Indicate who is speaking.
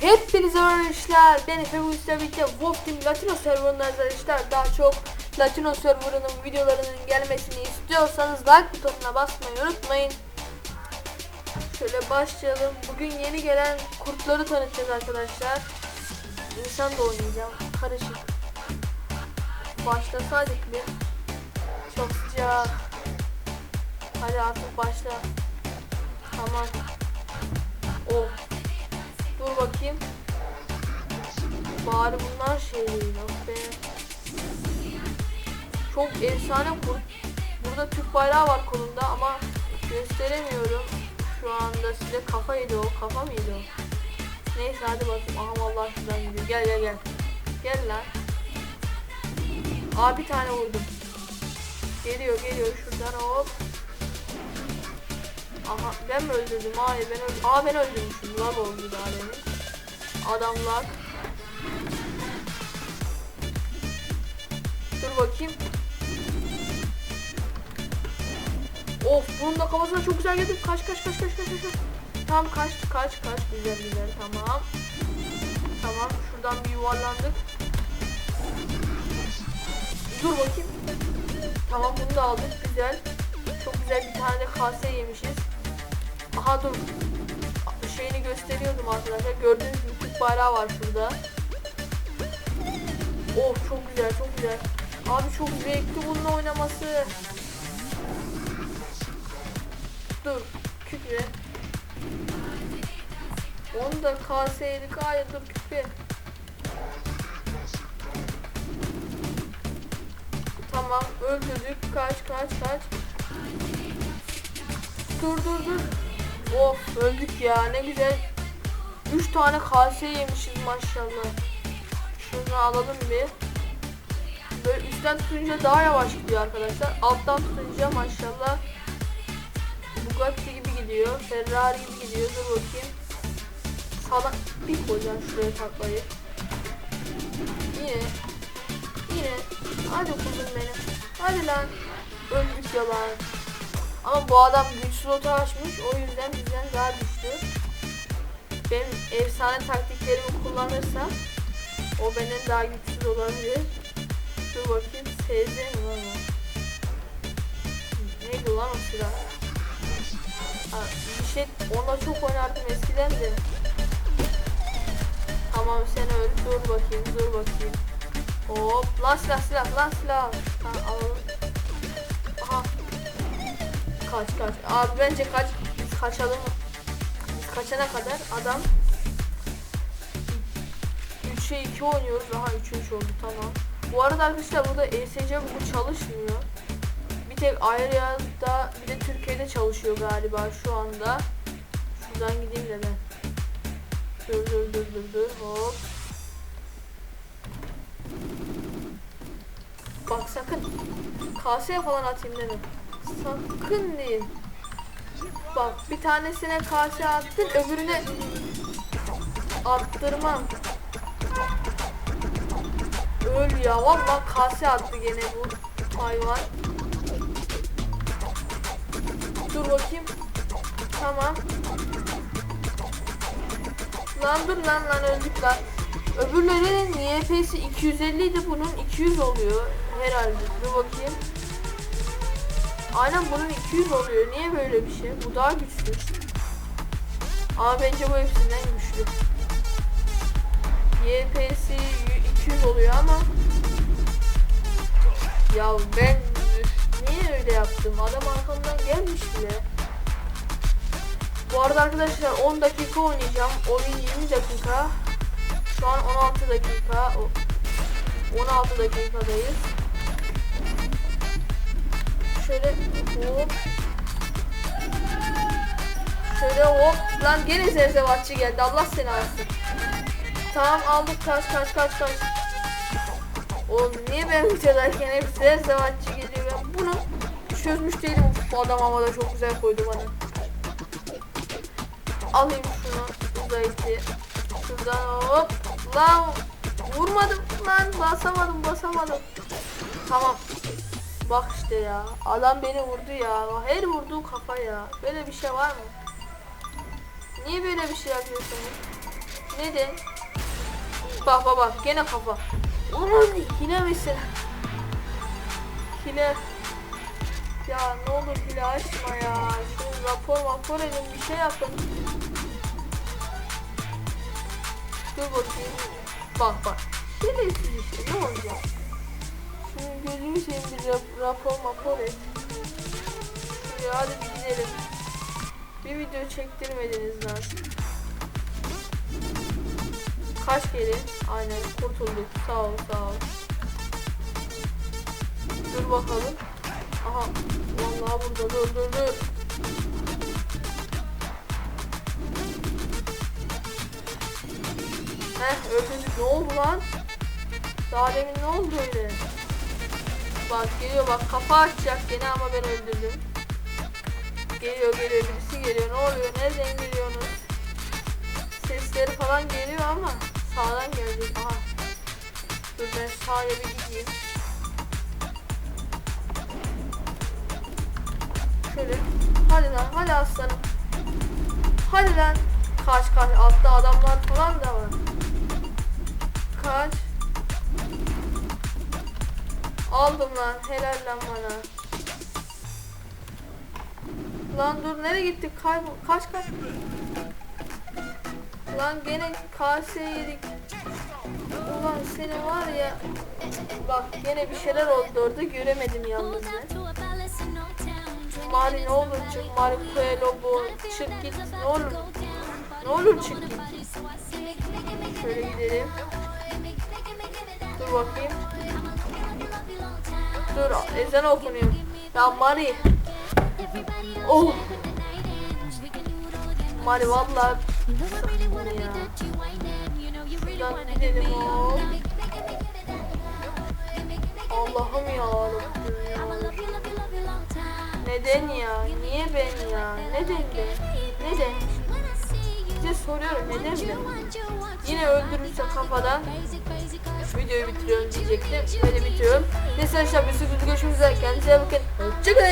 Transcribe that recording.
Speaker 1: Hepinize merhaba işler. Ben Efe bu işle birlikte Wolf Team Latino serverında arkadaşlar. Daha çok Latino serverının videolarının gelmesini istiyorsanız like butonuna basmayı unutmayın. Şöyle başlayalım. Bugün yeni gelen kurtları tanıtacağız arkadaşlar. İnsan da oynayacağım. Karışık. Başlasaydık bir. Çok sıcak. Hadi artık başla. Tamam. Bakayım. Bari bunlar şey değil. Of be. Çok efsane kurt. Burada Türk bayrağı var kolunda ama gösteremiyorum. Şu anda size kafa yedi o. Kafa mıydı o? Neyse hadi bakayım. Aha vallahi şuradan gidiyor. Gel gel gel. Gel lan. Aa bir tane vurdum. Geliyor geliyor şuradan hop. Aha ben mi öldürdüm? Hayır ben öldürdüm. Aa ben öldürmüşüm. Lag oldu daha demin. Adamlar. Dur bakayım. Of bunun da kafasına çok güzel yedim. Kaç kaç kaç kaç kaç kaç. Tamam kaç kaç kaç güzel güzel tamam. Tamam şuradan bir yuvarlandık. Dur bakayım. Tamam bunu da aldık güzel. Çok güzel bir tane kase yemişiz. Aha dur. Şeyini gösteriyordum arkadaşlar. Gördüğünüz gibi Türk bayrağı var şurada. Oh çok güzel çok güzel. Abi çok zevkli bununla oynaması. Dur küpü. Onu da kaseydik. Hayır dur küpü. Tamam öldürdük. Kaç kaç kaç. Dur dur dur. Of öldük ya ne güzel. 3 tane kase yemişiz maşallah. Şunu alalım bir. Böyle üstten tutunca daha yavaş gidiyor arkadaşlar. Alttan tutunca maşallah Bugatti gibi gidiyor. Ferrari gibi gidiyor. Dur bakayım. Sağdan bir koyacaksın şuraya taklayı. Yine. Yine. Hadi kuzum benim. Hadi lan. Öldük ya lan. Ama bu adam güç slotu açmış. O yüzden bizden daha güçlü. Benim efsane taktiklerimi kullanırsam o benden daha güçsüz olabilir. Dur bakayım. SZ mi lan o? Neydi lan o silah? Bir şey onunla çok oynardım eskiden de. Tamam sen öl. Dur bakayım. Dur bakayım. Hop. Lan silah silah. Lan silah. Ha, alalım. Kaç kaç. Abi bence kaç. Biz kaçalım. Biz kaçana kadar adam 3'e 2 oynuyoruz. Aha 3'e 3 oldu tamam. Bu arada arkadaşlar burada ESC bu çalışmıyor. Bir tek Ayrı'da bir de Türkiye'de çalışıyor galiba şu anda. Şuradan gideyim de ben. Dur dur dur dur dur hop. Bak sakın kaseye falan atayım deme. Sakın değil. Bak bir tanesine kase attın öbürüne attırmam. Öl ya valla kase attı gene bu hayvan. Dur bakayım. Tamam. Lan dur lan lan öldük lan. Öbürlerinin YP'si 250 idi bunun 200 oluyor herhalde. Dur bakayım. Aynen bunun 200 oluyor. Niye böyle bir şey? Bu daha güçlü. Ama bence bu hepsinden güçlü. YP'si 200 oluyor ama ya ben niye öyle yaptım? Adam arkamdan gelmiş bile. Bu arada arkadaşlar 10 dakika oynayacağım. Oyun 20 dakika. Şu an 16 dakika. o- 16 dakikadayız. Şöyle hop. Şöyle hop. Lan gene zerzevatçı geldi. Allah seni alsın. Tamam aldık kaç kaç kaç kaç. Oğlum niye ben videodayken hep zerzevatçı geliyor ben bunu çözmüş değilim. Bu adam havada çok güzel koydu bana. Alayım şunu uzayıcı. Şuradan hop. Lan vurmadım lan basamadım basamadım. Tamam. Bak işte ya. Adam beni vurdu ya. Her vurduğu kafa ya. Böyle bir şey var mı? Niye böyle bir şey yapıyorsunuz? Neden? Bak bak bak gene kafa. Ulan hile misin? Hile. Ya ne olur hile açma ya. Şunu rapor rapor edin bir şey yapın. Dur bakayım. Bak bak. Hilesiz işte ne seveyim bir rap- rapor rapor et. Şuraya hadi bir gidelim. Bir video çektirmediniz lan. Kaç kere? Aynen kurtulduk. Sağ ol sağ ol. Dur bakalım. Aha. Vallahi burada dur dur dur. Heh öldürdük. Ne oldu lan? Daha demin ne oldu öyle? Bak geliyor bak kafa açacak gene ama ben öldürdüm. Geliyor geliyor birisi geliyor. Ne oluyor? Nereden geliyorsunuz? Sesleri falan geliyor ama sağdan gelecek. Aha. Dur ben sağa bir gideyim. Şöyle. Hadi lan hadi aslanım. Hadi lan. Kaç kaç altta adamlar falan da var. Kaç. Aldım lan helal lan bana. Lan dur nereye gittik kaybol kaç kaç. Lan gene kase yedik. Ulan seni var ya. Bak gene bir şeyler oldu orada göremedim yalnız ben. Mari ne olur çık Mari Coelho bu çık git ne olur ne olur çık git şöyle gidelim dur bakayım dur ezan okunuyor ya Mari. Oh. Mari valla şuradan Allah'ım ya neden ya? Niye ben ya? Neden ben? Neden? Size soruyorum neden ben? Yine öldürürse kafadan videoyu bitiriyorum diyecektim. Böyle bitiriyorum. Neyse arkadaşlar bir sürü görüşmek üzere. Kendinize bakın. Hoşçakalın